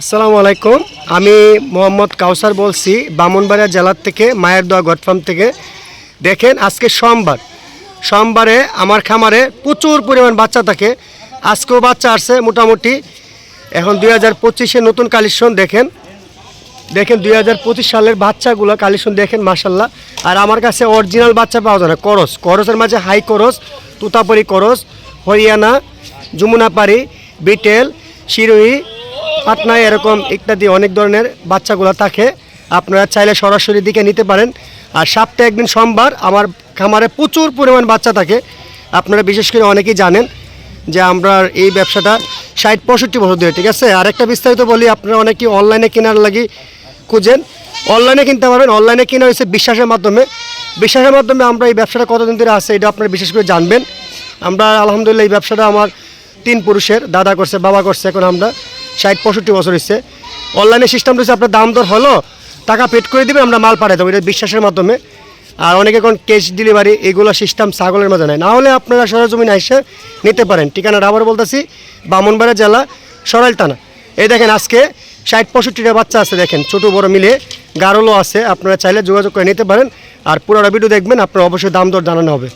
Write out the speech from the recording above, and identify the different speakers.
Speaker 1: আসসালামু আলাইকুম। আমি মোহাম্মদ কাউসার বলছি, বামনবাড়িয়া জেলার থেকে মায়ের দোয়া গটফার্ম থেকে। দেখেন, আজকে সোমবার। সোমবারে আমার খামারে প্রচুর পরিমাণ বাচ্চা থাকে। আজকেও বাচ্চা আসছে মোটামুটি। এখন দুই হাজার পঁচিশে নতুন কালেকশন, দেখেন। দেখেন, দুই হাজার পঁচিশ সালের বাচ্চাগুলো কালেকশন, দেখেন মাসাল্লাহ আর আমার কাছে অরিজিনাল বাচ্চা পাওয়া যায় না, করস। করসের মাঝে হাই করস, তুতাপরি করস, হরিয়ানা, যমুনাপাড়ি, বিটেল শিরোহি পাটনা এরকম ইত্যাদি অনেক ধরনের বাচ্চাগুলো থাকে। আপনারা চাইলে সরাসরি দিকে নিতে পারেন। আর সপ্তাহে একদিন সোমবার আমার খামারে প্রচুর পরিমাণ বাচ্চা থাকে। আপনারা বিশেষ করে অনেকেই জানেন যে আমরা এই ব্যবসাটা ষাট পঁয়ষট্টি বছর ধরে, ঠিক আছে? আর একটা বিস্তারিত বলি, আপনারা অনেকেই অনলাইনে কেনার লাগি খুঁজেন। অনলাইনে কিনতে পারবেন। অনলাইনে কেনা হয়েছে বিশ্বাসের মাধ্যমে। বিশ্বাসের মাধ্যমে আমরা এই ব্যবসাটা কতদিন ধরে আছে এটা আপনারা বিশেষ করে জানবেন। আমরা আলহামদুলিল্লাহ এই ব্যবসাটা আমার তিন পুরুষের, দাদা করছে, বাবা করছে, এখন আমরা। ষাট, পঁয়ষট্টি বছর হচ্ছে অনলাইনে সিস্টেম রয়েছে, আপনার দাম দর হলো, টাকা পেড করে দিবেন, আমরা মাল পাঠিয়ে দেবো, এটা বিশ্বাসের মাধ্যমে। আর অনেকে এখন ক্যাশ ডেলিভারি এগুলো সিস্টেম ছাগলের মধ্যে নেয়। না হলে আপনারা সরজমিন এসে নিতে পারেন। ঠিকানা আবার বলতেছি বামনবাড়া জেলা, সরাইল থানা। এই দেখেন আজকে ষাট, পঁয়ষট্টিটা বাচ্চা আছে, দেখেন, ছোটো, বড় মিলে। গারলও আছে, আপনারা চাইলে যোগাযোগ করে নিতে পারেন। আর পুরোটা ভিডিও দেখবেন, আপনার অবশ্যই দাম দর জানানো হবে।